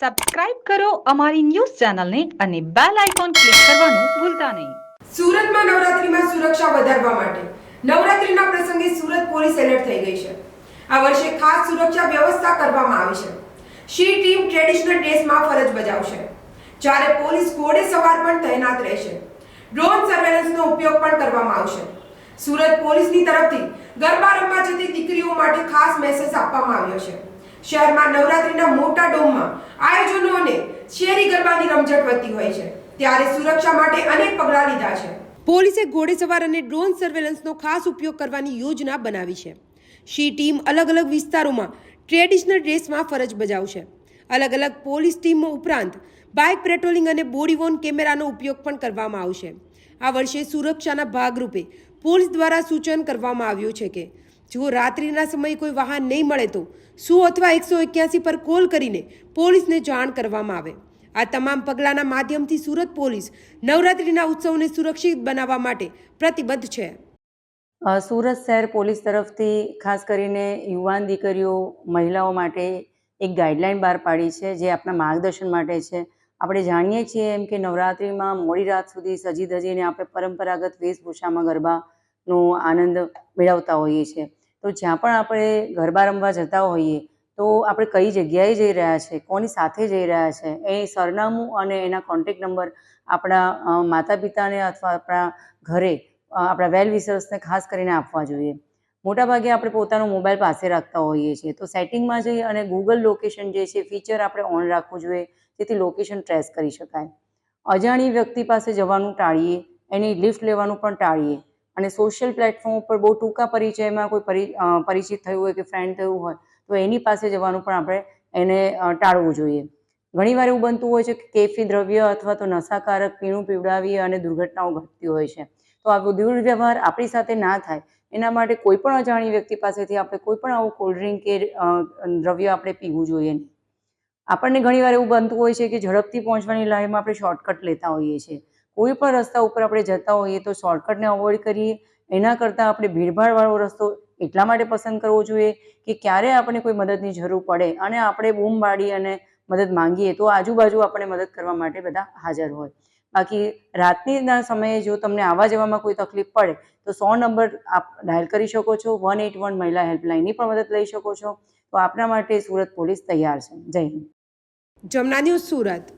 Subscribe કરો અમારી news ચેનલને અને બેલ આઇકોન ક્લિક કરવાનું ભૂલતા નહીં. સુરતમાં નવરાત્રીમાં સુરક્ષા વધારવા માટે નવરાત્રીના પ્રસંગે સુરત પોલીસ એલર્ટ થઈ ગઈ છે. આ વર્ષે ખાસ સુરક્ષા વ્યવસ્થા કરવામાં આવી છે. શી ટીમ ટ્રેડિશનલ ડ્રેસમાં ફરજ બજાવશે? જ્યારે પોલીસ ઘોડે સવાર પણ તૈનાત રહેશે. ડ્રોન સર્વેલન્સનો ઉપયોગ પણ કરવામાં આવશે. સુરત પોલીસની તરફથી ગરબા રમવા જતી દીકરીઓ માટે ખાસ મેસેજ આપવામાં આવ્યો છે. શહેરમાં નવરાત્રીના મોટા ડોમમાં આયોજનો અને શેરી ગરબાની રમઝટ વધતી હોય છે. ત્યારે સુરક્ષા માટે અનેક પગલાં લીધા છે. પોલીસે ઘોડેસવાર અને ડ્રોન સર્વેલન્સનો ખાસ ઉપયોગ કરવાની યોજના બનાવી છે. શી ટીમ અલગ અલગ વિસ્તારોમાં ટ્રેડિશનલ ડ્રેસમાં ફરજ બજાવશે. અલગ અલગ પોલીસ ટીમો ઉપરાંત બાઇક પેટ્રોલિંગ અને બોડીવોન કેમેરાનો ઉપયોગ પણ કરવામાં આવશે. આ વર્ષે સુરક્ષાના ભાગરૂપે પોલીસ દ્વારા સૂચન કરવામાં આવ્યું છે કે જો રાત્રિના સમયે કોઈ વાહન નહીં મળે તો સો અથવા એકસો એક્યાસી પર કોલ કરીને પોલીસને જાણ કરવામાં આવે? આ તમામ પગલાંના માધ્યમથી સુરત પોલીસ નવરાત્રિના ઉત્સવને સુરક્ષિત બનાવવા માટે પ્રતિબદ્ધ છે. સુરત શહેર પોલીસ તરફથી ખાસ કરીને યુવાન દીકરીઓ, મહિલાઓ માટે એક ગાઈડલાઈન બહાર પાડી છે, જે આપણા માર્ગદર્શન માટે છે. આપણે જાણીએ છીએ એમ કે નવરાત્રિમાં મોડી રાત સુધી સજી ધજીને આપણે પરંપરાગત વેશભૂષામાં ગરબાનો આનંદ મેળવતા હોઈએ છીએ. તો જ્યાં પણ આપણે ગરબા રમવા જતા હોઈએ, તો આપણે કઈ જગ્યાએ જઈ રહ્યા છે, કોની સાથે જઈ રહ્યા છે, એ સરનામું અને એના કોન્ટેક નંબર આપણા માતા પિતાને અથવા આપણા ઘરે આપણા વેલ વિસર્સને ખાસ કરીને આપવા જોઈએ. મોટાભાગે આપણે પોતાનો મોબાઈલ પાસે રાખતા હોઈએ છીએ. તો સેટિંગમાં જઈ અને ગૂગલ લોકેશન જે છે, ફીચર આપણે ઓન રાખવું જોઈએ, જેથી લોકેશન ટ્રેસ કરી શકાય. અજાણી વ્યક્તિ પાસે જવાનું ટાળીએ, એની લિફ્ટ લેવાનું પણ ટાળીએ. અને સોશિયલ પ્લેટફોર્મ ઉપર બહુ ટૂંકા પરિચયમાં કોઈ પરિચિત થયું હોય કે ફ્રેન્ડ થયું હોય, તો એની પાસે જવાનું પણ આપણે એને ટાળવું જોઈએ. ઘણીવાર એવું બનતું હોય છે કે કેફી દ્રવ્ય અથવા તો નશાકારક પીણું પીવડાવીએ અને દુર્ઘટનાઓ ઘટતી હોય છે. તો આવો દુર્વ્યવહાર આપણી સાથે ના થાય, એના માટે કોઈ પણ અજાણી વ્યક્તિ પાસેથી આપણે કોઈ પણ આવું કોલ્ડ ડ્રિંક કે દ્રવ્ય આપણે પીવું જોઈએ નહીં. આપણને ઘણીવાર એવું બનતું હોય છે કે ઝડપથી પહોંચવાની લાઈનમાં આપણે શોર્ટકટ લેતા હોઈએ છીએ. કોઈ પણ રસ્તા ઉપર આપણે જતા હોઈએ તો શોર્ટકટને અવોઇડ કરીએ. એના કરતાં આપણે ભીડભાડવાળો રસ્તો એટલા માટે પસંદ કરવો જોઈએ કે ક્યારે આપણને કોઈ મદદની જરૂર પડે અને આપણે બૂમ પાડી અને મદદ માંગીએ તો આજુબાજુ આપણે મદદ કરવા માટે બધા હાજર હોય. બાકી રાતનીના સમયે જો તમને આવવા જવામાં કોઈ તકલીફ પડે તો સો નંબર આપ ડાયલ કરી શકો છો. વન એટ વન મહિલા હેલ્પલાઇનની પણ મદદ લઈ શકો છો. તો આપના માટે સુરત પોલીસ તૈયાર છે. જય હિન્દ. જમના ન્યૂઝ સુરત.